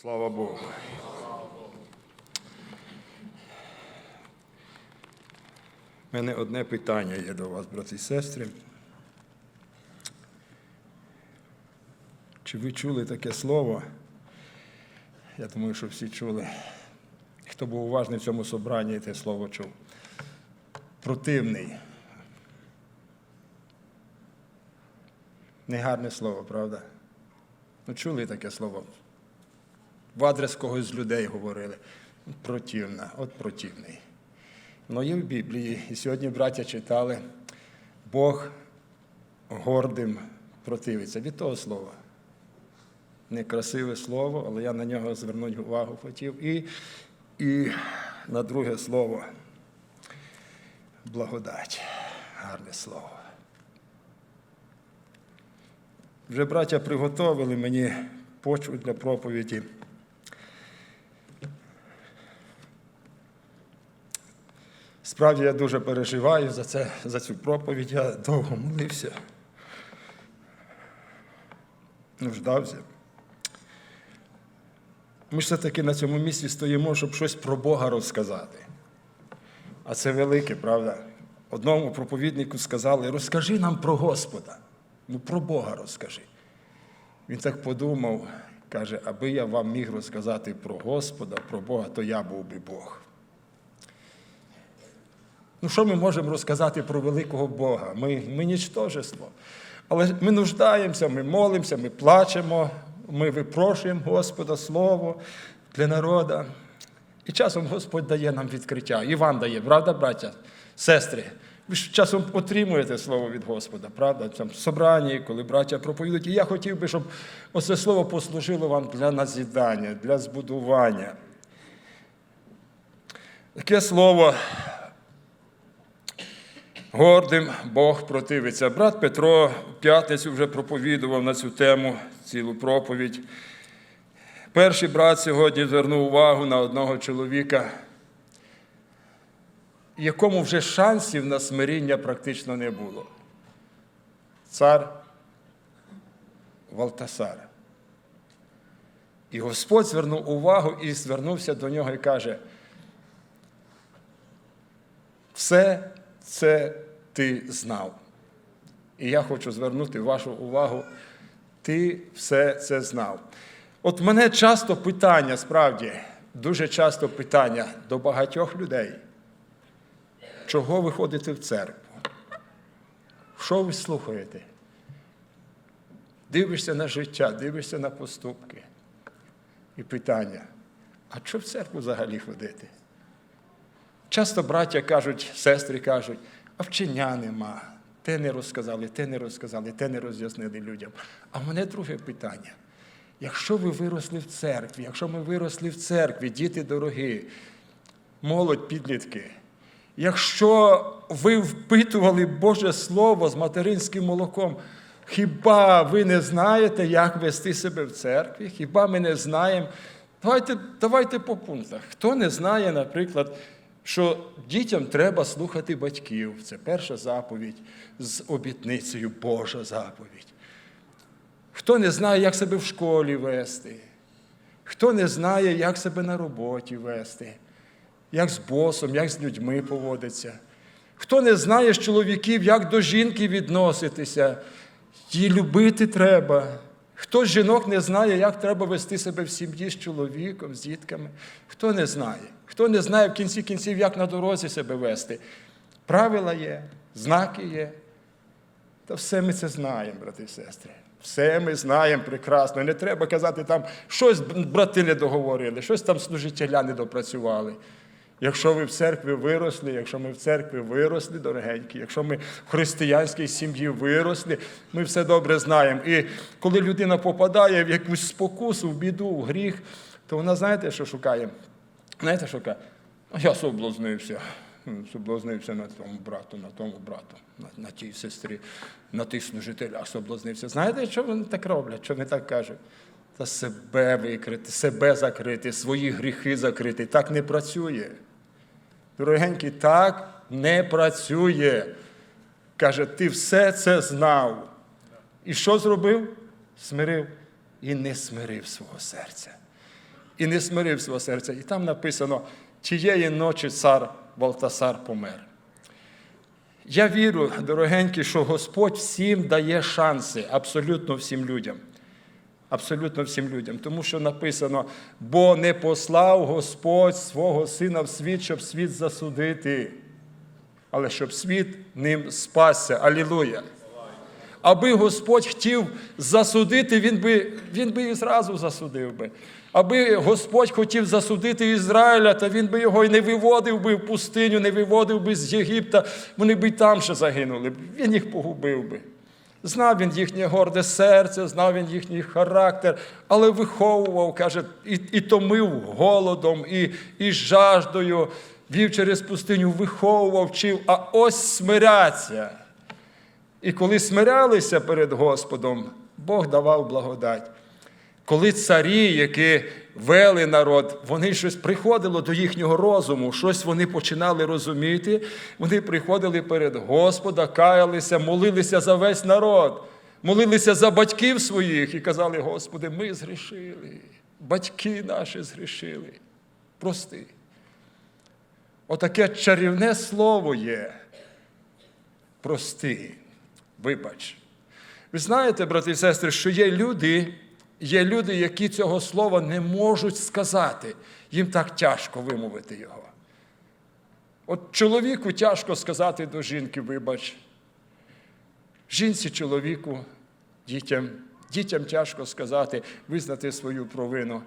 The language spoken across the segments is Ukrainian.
Слава Богу. У мене одне питання є до вас, брати і сестри. Чи ви чули таке слово? Я думаю, що всі чули. Хто був уважний в цьому собранні, те слово чув. Противний. Негарне слово, правда? Ну, чули таке слово? В адрес когось з людей говорили. Противна, от противний. Ну, є в Біблії. І сьогодні браття читали, Бог гордим противиться. Від того слова. Некрасиве слово, але я на нього звернути увагу хотів. І, і на друге слово благодать. Гарне слово. Вже браття приготовили мені почву для проповіді. Справді я дуже переживаю за, це, за цю проповідь. Я довго молився. Нуждався. Ми все-таки на цьому місці стоїмо, щоб щось про Бога розказати. А це велике, правда? Одному проповіднику сказали, розкажи нам про Господа. Ну, про Бога розкажи. Він так подумав, каже, аби я вам міг розказати про Господа, про Бога, то я був би Бог. Ну, що ми можемо розказати про великого Бога? Ми, ми нічтожество. Але ми нуждаємося, ми молимося, ми плачемо, ми випрошуємо Господа Слово для народу. І часом Господь дає нам відкриття. І вам дає, правда, браття, сестри? Ви ж часом отримуєте слово від Господа, правда? Там в собранні, коли браття проповідують. І я хотів би, щоб оце слово послужило вам для назідання, для збудування. Таке слово Гордим Бог противиться. Брат Петро в п'ятницю вже проповідував на цю тему цілу проповідь. Перший брат сьогодні звернув увагу на одного чоловіка, якому вже шансів на смиріння практично не було. Цар Валтасар. І Господь звернув увагу і звернувся до нього і каже: все це ти знав. І я хочу звернути вашу увагу, ти все це знав. От мене часто питання, справді, дуже часто питання до багатьох людей, чого ви ходите в церкву? Що ви слухаєте? Дивишся на життя, дивишся на поступки. І питання, а що в церкву взагалі ходити? Часто браття кажуть, сестри кажуть, а вчення нема. Те не розказали, те не розказали, те не роз'яснили людям. А в мене друге питання. Якщо ви виросли в церкві, якщо ми виросли в церкві, діти дорогі, молодь, підлітки, якщо ви впитували Боже Слово з материнським молоком, хіба ви не знаєте, як вести себе в церкві? Хіба ми не знаємо? Давайте, давайте по пунктах. Хто не знає, наприклад, що дітям треба слухати батьків. Це перша заповідь з обітницею Божа заповідь. Хто не знає, як себе в школі вести, хто не знає, як себе на роботі вести, як з босом, як з людьми поводиться. Хто не знає з чоловіків, як до жінки відноситися, її любити треба. Хто з жінок не знає, як треба вести себе в сім'ї з чоловіком, з дітками? Хто не знає? Хто не знає в кінці кінців, як на дорозі себе вести? Правила є, знаки є. Та все ми це знаємо, брати і сестри. Все ми знаємо прекрасно. Не треба казати там, щось брати не договорили, щось там служителя не допрацювали. Якщо ви в церкві виросли, якщо ми в церкві виросли, дорогенькі, якщо ми в християнській сім'ї виросли, ми все добре знаємо. І коли людина попадає в якусь спокусу, в біду, в гріх, то вона знаєте, що шукає? Знаєте, що каже? Я соблазнився. Соблазнився на тому брату, на тому брату, на, на тій сестрі, на тих служителях соблазнився. Знаєте, що вони так роблять? Що вони так кажуть? Та себе викрити, себе закрити, свої гріхи закрити. Так не працює. Дорогенький, так не працює. Каже, ти все це знав. І що зробив? Смирив і не смирив свого серця. І не смирив свого серця. І там написано, тієї ночі цар Валтасар помер. Я вірю, дорогенькі, що Господь всім дає шанси, абсолютно всім людям. Абсолютно всім людям. Тому що написано, бо не послав Господь свого Сина в світ, щоб світ засудити, але щоб світ ним спасся. Алілуя! Аби Господь хотів засудити, він би, він би і зразу засудив би. Аби Господь хотів засудити Ізраїля, то він би його і не виводив би в пустиню, не виводив би з Єгипта, вони б і там ще загинули. Він їх погубив би. Знав він їхнє горде серце, знав він їхній характер, але виховував, каже, і, і томив голодом, і, і жаждою, вів через пустиню, виховував, вчив, а ось смиряться. І коли смирялися перед Господом, Бог давав благодать. Коли царі, які вели народ, вони щось приходило до їхнього розуму, щось вони починали розуміти, вони приходили перед Господа, каялися, молилися за весь народ, молилися за батьків своїх і казали, Господи, ми згрішили, батьки наші згрішили. Прости. Отаке чарівне слово є. Прости, вибач. Ви знаєте, брати і сестри, що є люди, є люди, які цього слова не можуть сказати. Їм так тяжко вимовити його. От чоловіку тяжко сказати до жінки, вибач. Жінці, чоловіку, дітям. Дітям тяжко сказати, визнати свою провину.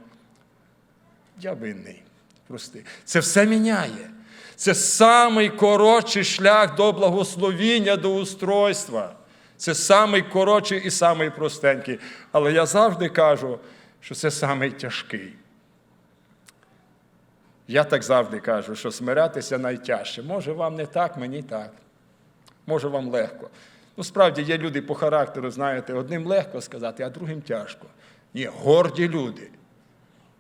Я винний. Прости. Це все міняє. Це самий коротший шлях до благословіння, до устройства. Це самий коротший і самий простенький. Але я завжди кажу, що це самий тяжкий. Я так завжди кажу, що смирятися найтяжче. Може, вам не так, мені так. Може, вам легко. Ну, справді є люди по характеру, знаєте, одним легко сказати, а другим тяжко. Є горді люди.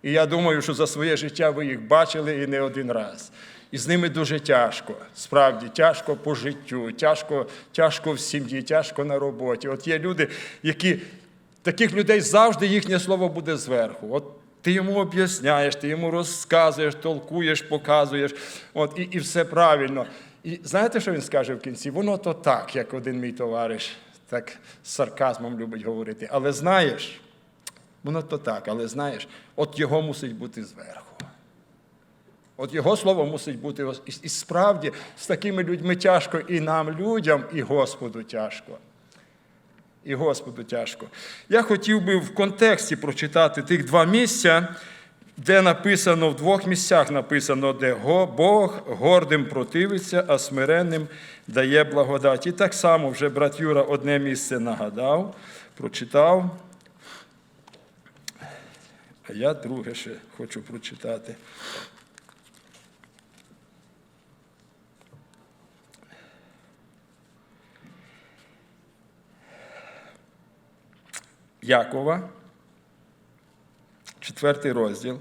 І я думаю, що за своє життя ви їх бачили і не один раз. І з ними дуже тяжко. Справді, тяжко по життю, тяжко, тяжко в сім'ї, тяжко на роботі. От є люди, які таких людей завжди їхнє слово буде зверху. От ти йому об'ясняєш, ти йому розказуєш, толкуєш, показуєш, от, і, і все правильно. І знаєте, що він скаже в кінці? Воно то так, як один мій товариш, так з сарказмом любить говорити. Але знаєш, воно то так, але знаєш, от його мусить бути зверху. От його слово мусить бути. І, справді з такими людьми тяжко і нам, людям, і Господу тяжко. І Господу тяжко. Я хотів би в контексті прочитати тих два місця, де написано, в двох місцях написано, де Бог гордим противиться, а смиренним дає благодать. І так само вже брат Юра одне місце нагадав, прочитав. А я друге ще хочу прочитати. Якова, четвертий розділ.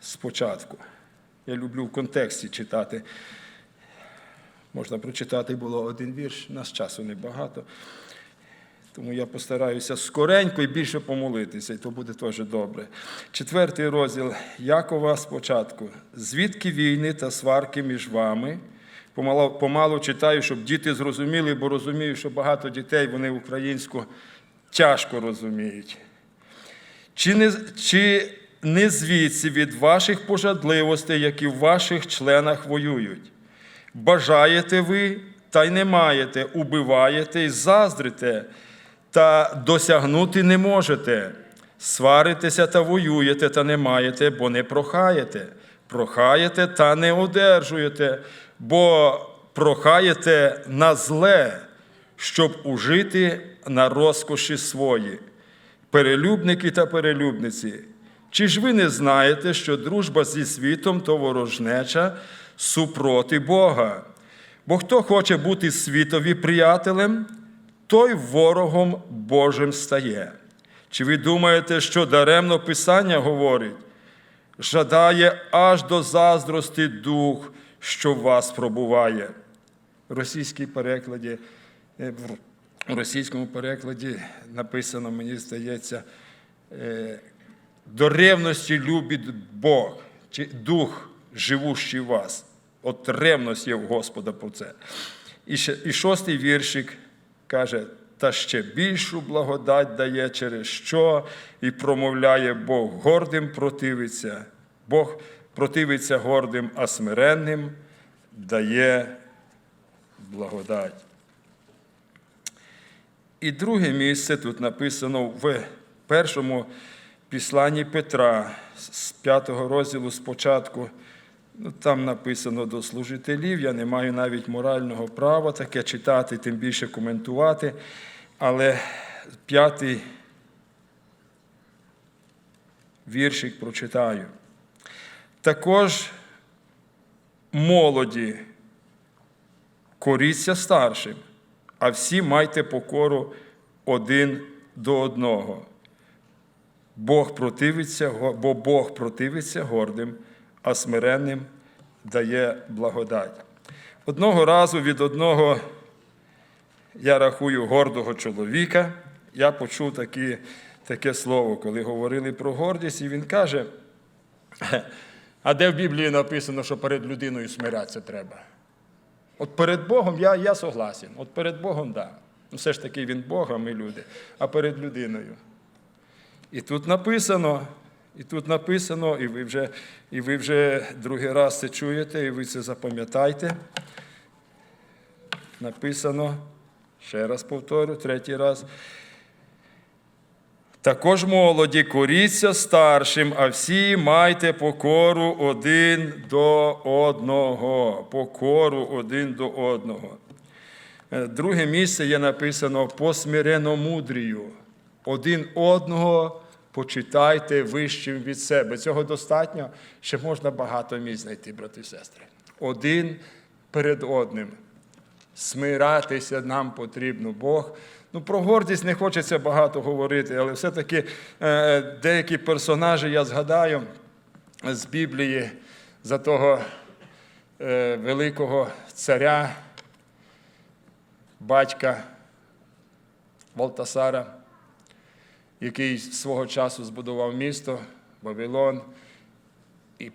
Спочатку. Я люблю в контексті читати. Можна прочитати було один вірш, нас часу небагато. Тому я постараюся скоренько і більше помолитися, і то буде теж добре. Четвертий розділ Якова спочатку. Звідки війни та сварки між вами? Помалу, помалу читаю, щоб діти зрозуміли, бо розумію, що багато дітей вони українську тяжко розуміють. Чи не, чи не звідси від ваших пожадливостей, які в ваших членах воюють? Бажаєте ви, та й не маєте, убиваєте й заздрите, та досягнути не можете. Сваритеся та воюєте, та не маєте, бо не прохаєте. Прохаєте та не одержуєте, бо прохаєте на зле, щоб ужити на розкоші свої. Перелюбники та перелюбниці. Чи ж ви не знаєте, що дружба зі світом то ворожнеча супроти Бога? Бо хто хоче бути світові приятелем, той ворогом Божим стає. Чи ви думаєте, що даремно Писання говорить? Жадає аж до заздрости дух, що вас пробуває. В російській перекладі, е, в російському перекладі написано, мені здається, е, до ревності любить Бог, чи дух живущий в вас. От ревність є в Господа про це. І шостий віршик каже, та ще більшу благодать дає, через що і промовляє Бог гордим противиться. Бог противиться гордим, а смиренним дає благодать. І друге місце тут написано в першому післанні Петра з п'ятого розділу спочатку. Ну, там написано до служителів. Я не маю навіть морального права таке читати, тим більше коментувати. Але п'ятий віршик прочитаю. Також молоді коріться старшим, а всі майте покору один до одного. Бог противиться, бо Бог противиться гордим, а смиренним дає благодать. Одного разу від одного, я рахую, гордого чоловіка, я почув такі, таке слово, коли говорили про гордість, і він каже, а де в Біблії написано, що перед людиною смиратися треба? От перед Богом я, я согласен. От перед Богом. Да. Ну, все ж таки він Бог, а ми люди, а перед людиною. І тут написано, і тут написано, і ви вже, і ви вже другий раз це чуєте, і ви це запам'ятайте. Написано, ще раз повторю, третій раз. Також молоді, коріться старшим, а всі майте покору один до одного. Покору один до одного. Е, Друге місце є написано посмирено мудрію. Один одного почитайте вищим від себе. Цього достатньо, ще можна багато місць знайти, брати і сестри. Один перед одним. Смиратися нам потрібно. Бог. Ну, про гордість не хочеться багато говорити, але все-таки е, деякі персонажі я згадаю з Біблії за того е, великого царя, батька Валтасара, який свого часу збудував місто Вавилон, і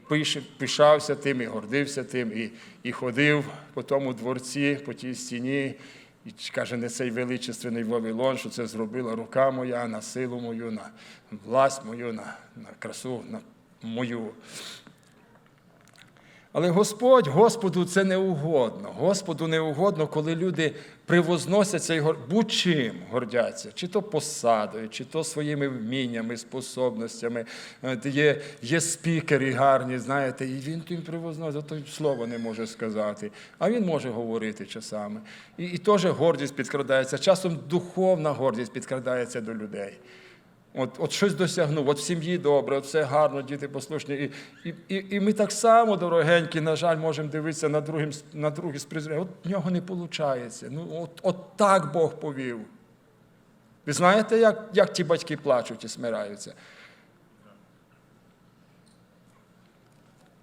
пишався тим, і гордився тим, і, і ходив по тому дворці, по тій стіні, і каже, не цей величественний Вавилон, що це зробила рука моя на силу мою, на власть мою, на, на красу на мою. Але Господь, Господу це не угодно. Господу не угодно, коли люди привозносяться і гор- будь-чим гордяться, чи то посадою, чи то своїми вміннями, способностями. Є, є спікери гарні, знаєте, і він тим привозносить, то й слова не може сказати. А він може говорити часами. І, і теж гордість підкрадається. Часом духовна гордість підкрадається до людей. От, от щось досягнув, от в сім'ї добре, от все гарно, діти послушні. І, і, і, і ми так само, дорогенькі, на жаль, можемо дивитися на другим, на других з. От в нього не виходить. Ну, от, от так Бог повів. Ви знаєте, як, як ті батьки плачуть і смираються?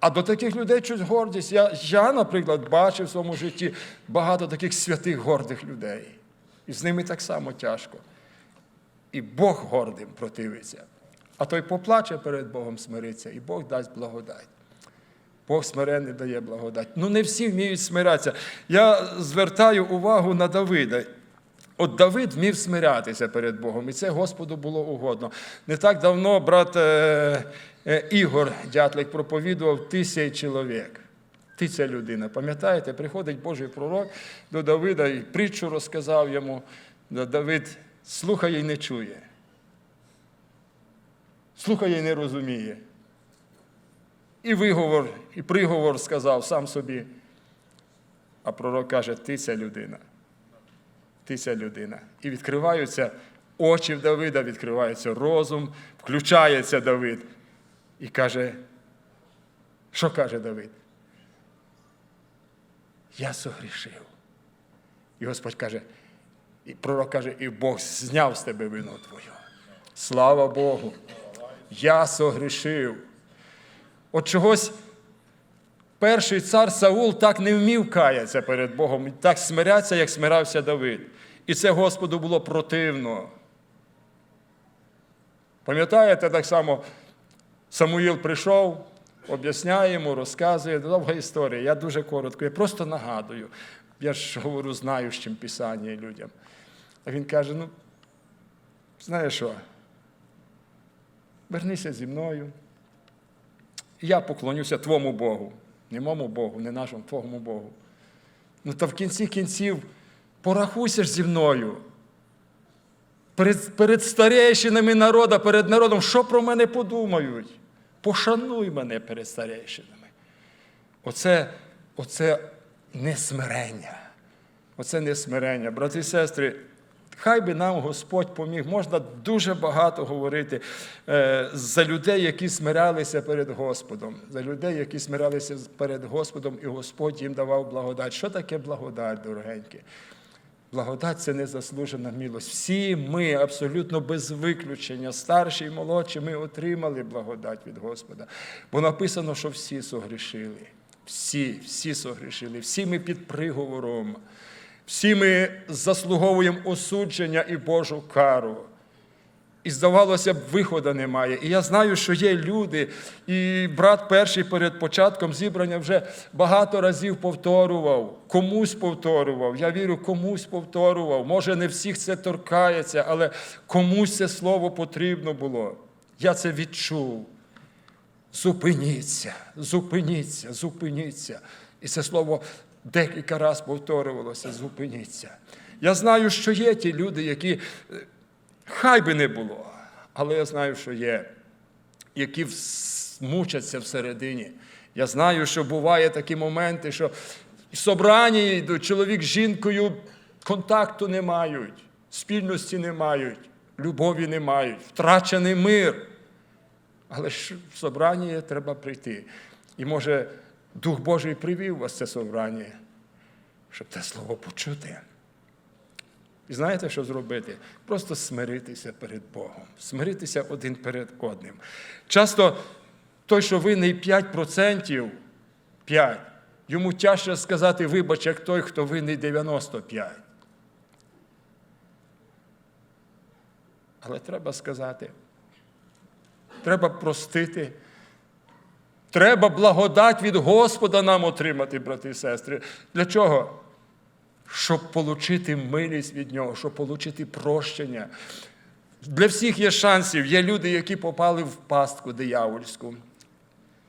А до таких людей щось гордість. Я, я, наприклад, бачив в своєму житті багато таких святих гордих людей. І з ними так само тяжко. І Бог гордим противиться. А той поплаче перед Богом смириться, і Бог дасть благодать. Бог смирений дає благодать. Ну, не всі вміють смиратися. Я звертаю увагу на Давида. От Давид вмів смирятися перед Богом, і це Господу було угодно. Не так давно брат е, е, Ігор Дятлик проповідував тисяч чоловік. Ти ця людина. Пам'ятаєте, приходить Божий пророк до Давида і притчу розказав йому. Давид слухає і не чує. Слухає і не розуміє. І виговор, і приговор сказав сам собі. А пророк каже, ти ця людина. Ти ця людина. І відкриваються очі в Давида, відкривається розум, включається Давид. І каже, що каже Давид? Я согрішив. І Господь каже, і пророк каже, і Бог зняв з тебе вину твою. Слава Богу! Я согрішив. От чогось перший цар Саул так не вмів каятися перед Богом, так смирятися, як смирався Давид. І це Господу було противно. Пам'ятаєте так само, Самуїл прийшов, об'ясняє йому, розказує. Довга історія. Я дуже коротко, я просто нагадую. Я ж говорю, знаю, з чим писання людям. А він каже: ну, знаєш що? Вернися зі мною. Я поклонюся твому Богу. Не моєму Богу, не нашому, твому Богу. Ну, та в кінці кінців порахуйся ж зі мною. Перед, перед старейшинами народа, перед народом, що про мене подумають? Пошануй мене перед старейшинами. Оце, оце несмирення. Оце несмирення. Брати і сестри, хай би нам Господь поміг. Можна дуже багато говорити е, за людей, які смирялися перед Господом, за людей, які смирялися перед Господом, і Господь їм давав благодать. Що таке благодать, дорогенькі? Благодать це незаслужена милость. Всі ми, абсолютно без виключення, старші і молодші, ми отримали благодать від Господа. Бо написано, що всі согрішили. Всі, всі согрішили, всі ми під приговором, всі ми заслуговуємо осудження і Божу кару. І здавалося б, виходу немає. І я знаю, що є люди, і брат перший перед початком зібрання вже багато разів повторював, комусь повторював. Я вірю, комусь повторював. Може, не всіх це торкається, але комусь це слово потрібно було. Я це відчув. Зупиніться, зупиніться, зупиніться. І це слово декілька разів повторювалося, зупиніться. Я знаю, що є ті люди, які е, хай би не було, але я знаю, що є, які мучаться всередині. Я знаю, що буває такі моменти, що в йдуть, чоловік з жінкою контакту не мають, спільності не мають, любові не мають, втрачений мир. Але ж в собрання треба прийти. І може Дух Божий привів вас це собрання, щоб те слово почути. І знаєте, що зробити? Просто смиритися перед Богом, смиритися один перед одним. Часто той, що винний 5%, 5, йому тяжче сказати, вибач, як той, хто винний 95. Але треба сказати, треба простити. Треба благодать від Господа нам отримати, брати і сестри. Для чого? Щоб отримати милість від Нього, щоб отримати прощення. Для всіх є шансів. Є люди, які попали в пастку диявольську.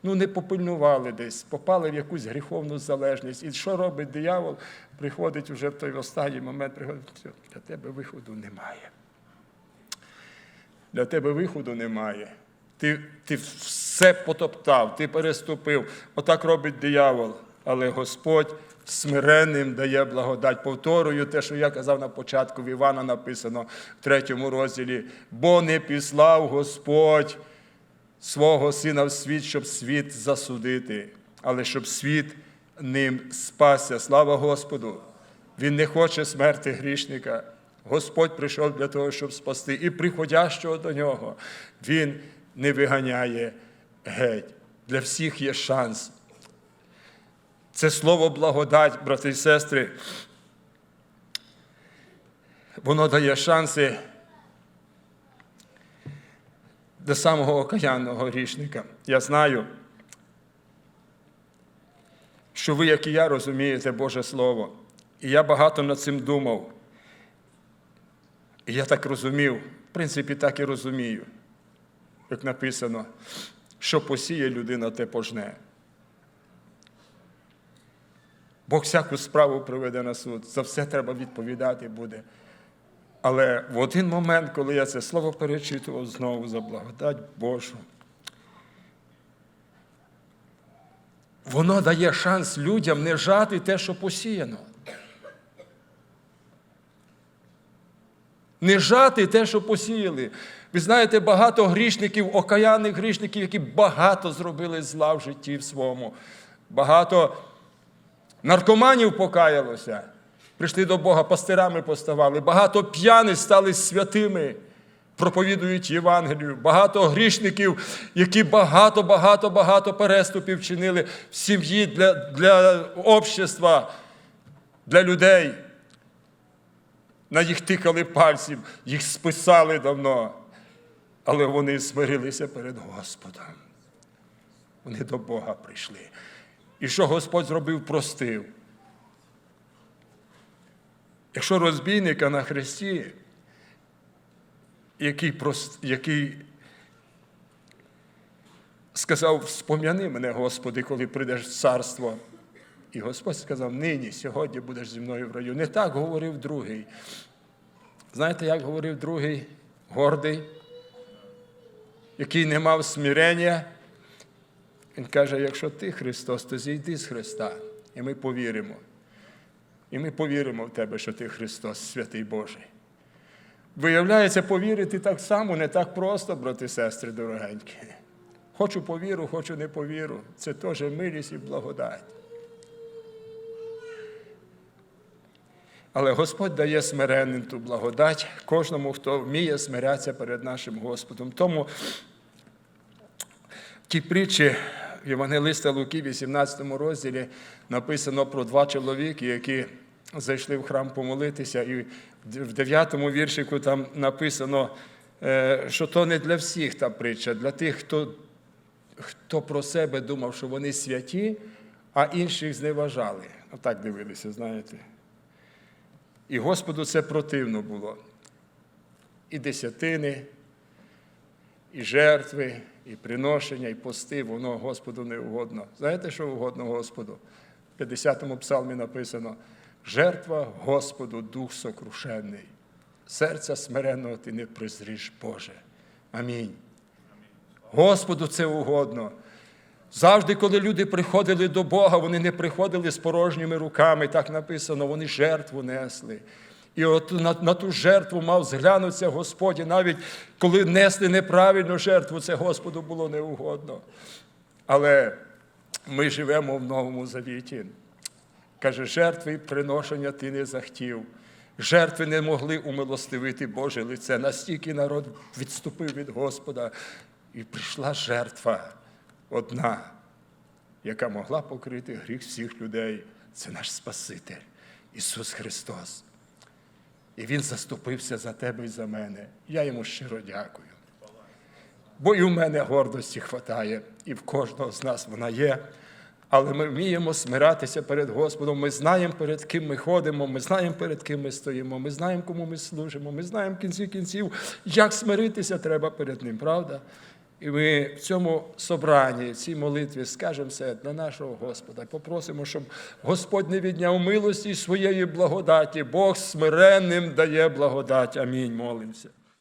Ну, не попильнували десь, попали в якусь гріховну залежність. І що робить диявол? Приходить вже в той останній момент, приходить, для тебе виходу немає. Для тебе виходу немає. Ти, ти все потоптав, ти переступив. Отак робить диявол. Але Господь смиренним дає благодать. Повторюю те, що я казав на початку, в Івана написано в третьому розділі. Бо не післав Господь свого сина в світ, щоб світ засудити, але щоб світ ним спасся. Слава Господу! Він не хоче смерти грішника. Господь прийшов для того, щоб спасти. І приходящого до нього Він не виганяє геть. Для всіх є шанс. Це слово благодать, брати і сестри. Воно дає шанси до самого окаянного грішника. Я знаю, що ви, як і я, розумієте Боже Слово. І я багато над цим думав. І я так розумів, в принципі, так і розумію, як написано, що посіє людина, те пожне. Бог всяку справу приведе на суд, за все треба відповідати буде. Але в один момент, коли я це слово перечитував знову за благодать Божу, воно дає шанс людям не жати те, що посіяно. Не жати те, що посіяли. Ви знаєте, багато грішників, окаянних грішників, які багато зробили зла в житті в своєму. Багато наркоманів покаялося, прийшли до Бога, пастирами поставали. Багато п'яних стали святими, проповідують Євангелію. Багато грішників, які багато, багато, багато переступів чинили в сім'ї для, для общества, для людей. На їх тикали пальців, їх списали давно. Але вони смирилися перед Господом. вони до Бога прийшли. І що Господь зробив, простив. Якщо розбійника на хресті, який, прос- який сказав, спом'яни мене, Господи, коли прийдеш в царство. І Господь сказав, нині, сьогодні будеш зі мною в раю. Не так говорив другий. Знаєте, як говорив другий гордий, який не мав смирення? Він каже, якщо ти Христос, то зійди з Христа, і ми повіримо. І ми повіримо в тебе, що ти Христос, святий Божий. Виявляється, повірити так само не так просто, брати сестри дорогенькі. Хочу повіру, хочу не повіру. Це теж милість і благодать. Але Господь дає смиренним ту благодать кожному, хто вміє смирятися перед нашим Господом. Тому в тій притчі в Євангелиста Луки, 18 розділі, написано про два чоловіки, які зайшли в храм помолитися, і в 9 віршику там написано, е, що то не для всіх та притча, для тих, хто, хто про себе думав, що вони святі, а інших зневажали. Отак дивилися, знаєте. І Господу це противно було. І десятини, і жертви, і приношення, і пости, воно Господу не угодно. Знаєте, що угодно Господу? В 50-му псалмі написано: жертва Господу дух сокрушенний, серця смиренного ти не призріш, Боже. Амінь. Господу це угодно. Завжди, коли люди приходили до Бога, вони не приходили з порожніми руками, так написано, вони жертву несли. І от на, на ту жертву мав зглянутися Господь, і навіть коли несли неправильну жертву, це Господу було неугодно. Але ми живемо в новому завіті. Каже, жертви приношення ти не захотів. Жертви не могли умилостивити Боже лице. Настільки народ відступив від Господа. І прийшла жертва одна, яка могла покрити гріх всіх людей. Це наш Спаситель, Ісус Христос. І Він заступився за тебе і за мене. Я йому щиро дякую. Бо і в мене гордості хватає, і в кожного з нас вона є. Але ми вміємо смиратися перед Господом. Ми знаємо, перед ким ми ходимо, ми знаємо, перед ким ми стоїмо, ми знаємо, кому ми служимо, ми знаємо в кінці кінців, як смиритися треба перед Ним, правда? І ми в цьому собранні, в цій молитві скажемо все для нашого Господа. Попросимо, щоб Господь не відняв милості своєї благодаті. Бог смиренним дає благодать. Амінь. Молимося.